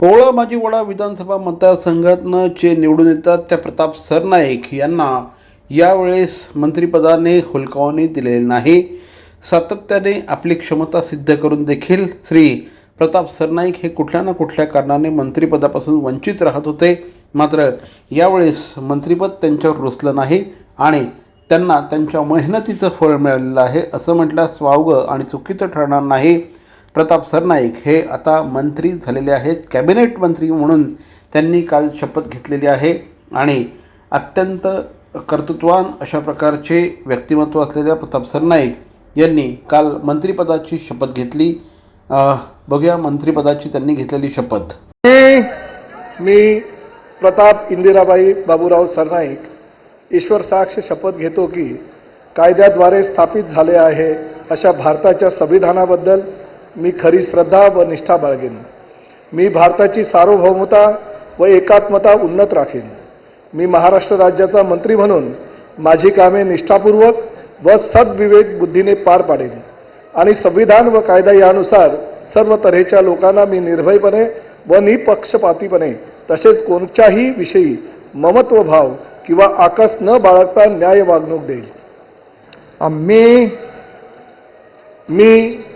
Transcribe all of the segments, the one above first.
पोळा माजीवाडा विधानसभा मतदारसंघातनं जे निवडून येतात त्या प्रताप सरनाईक यांना यावेळेस मंत्रिपदाने हुलकावणी दिलेले नाही. सातत्याने आपली क्षमता सिद्ध करून देखील श्री प्रताप सरनाईक हे कुठल्या ना कुठल्या कारणाने मंत्रिपदापासून वंचित राहत होते. मात्र यावेळेस मंत्रिपद त्यांच्यावर रुसलं नाही आणि त्यांना त्यांच्या मेहनतीचं फळ मिळालेलं आहे असं म्हटल्यास वावगं आणि चुकीचं ठरणार नाही. प्रताप सरनाईक हे आता मंत्री झालेले आहेत. कॅबिनेट मंत्री म्हणून त्यांनी काल शपथ घेतलेली आहे आणि अत्यंत कर्तृत्वान अशा प्रकारचे व्यक्तिमत्व असलेल्या प्रताप सरनाईक यांनी काल मंत्रिपदाची शपथ घेतली. बघूया मंत्रिपदाची त्यांनी घेतलेली शपथ. मी मी प्रताप इंदिराबाई बाबूराव सरनाईक ईश्वर साक्ष शपथ घेतो की कायद्याद्वारे स्थापित झाले आहे अशा भारताच्या संविधानाबद्दल मी खरी श्रद्धा व निष्ठा बाळगेन. मी भारताची सार्वभौमता व एकात्मता उन्नत राखेन. मी महाराष्ट्र राज्याचा मंत्री म्हणून माझी कामे निष्ठापूर्वक व सद्विवेक बुद्धीने पार पाडेन आणि संविधान व कायदा यानुसार सर्व तऱ्हेच्या लोकांना मी निर्भयपणे व निपक्षपातीपणे तसेच कोणत्याही विषयी ममत्व भाव किंवा आकस न बाळगता न्याय वागणूक देईल. मी मी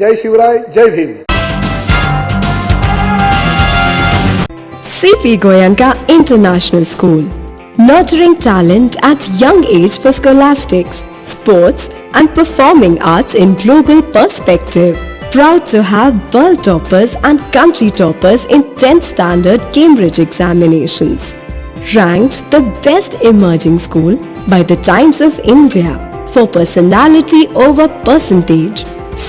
ಜೈ ಶಿವರಾಯ್ ಜೈ Bhim CP Goenka international school nurturing talent at young age for scholastics, sports and performing arts in global perspective. Proud to have world toppers and country toppers in 10th standard Cambridge examinations. Ranked the best emerging school by the Times of India for personality over percentage